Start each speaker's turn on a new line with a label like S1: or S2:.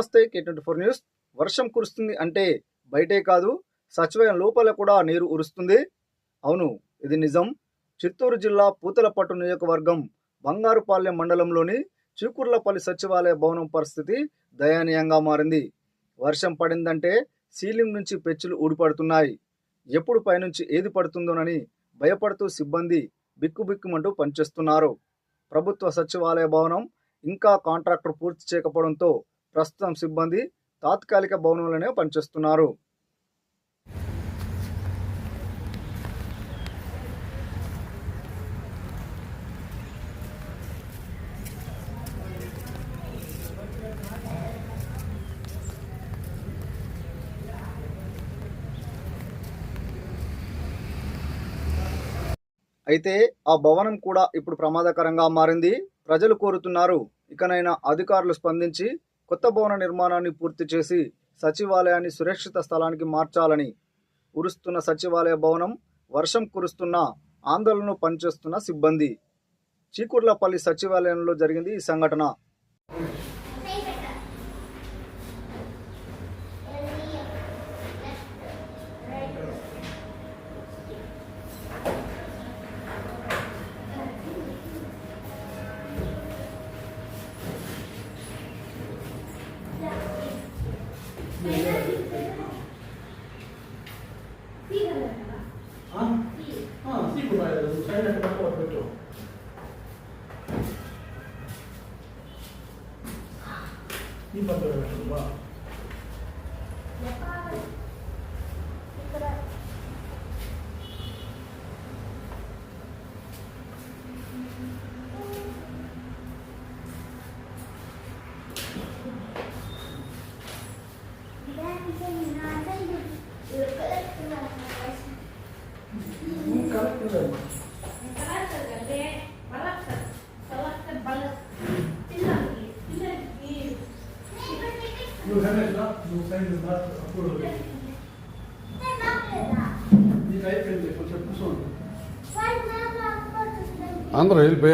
S1: నమస్తే K twenty four news. వర్షం కురుస్తుంది అంటే బయటే కాదు సచివాలయం లోపల కూడా నీరు ఉరుస్తుంది. అవును ఇది నిజం. చిత్తూరు జిల్లా పూతలపట్టు నియోజకవర్గం బంగారుపాలెం మండలంలోని చీకుర్లపల్లి సచివాలయ భవనం పరిస్థితి దయనీయంగా మారింది. వర్షం పడిందంటే సీలింగ్ నుంచి పెచ్చులు ఊడిపడుతున్నాయి. ఎప్పుడు పైనుంచి ఏది పడుతుందోనని భయపడుతూ సిబ్బంది బిక్కుబిక్కుమంటూ పనిచేస్తున్నారు. ప్రభుత్వ సచివాలయ భవనం ఇంకా కాంట్రాక్టర్ పూర్తి చేయకపోవడంతో ప్రస్తుతం సిబ్బంది తాత్కాలిక భవనంలోనే పనిచేస్తున్నారు. అయితే ఆ భవనం కూడా ఇప్పుడు ప్రమాదకరంగా మారింది. ప్రజలు కోరుతున్నారు ఇకనైనా అధికారులు స్పందించి కొత్త భవన నిర్మాణాన్ని పూర్తి చేసి సచివాలయాన్ని సురక్షిత స్థలానికి మార్చాలని కురుస్తున్న సచివాలయ భవనం వర్షం కురుస్తున్న ఆందోళనను పనిచేస్తున్న సిబ్బంది. చీకుర్లపల్లి సచివాలయంలో జరిగింది ఈ సంఘటన.
S2: 啊，C 五百的，你猜一下它过了多久？一百多少？నువ్వు హెల్మెట్ నువ్వు సైన్ అప్పుడు నీకు అయిపోయింది కొంచెం కూర్చోండి
S3: అందరూ వెళ్ళిపోయి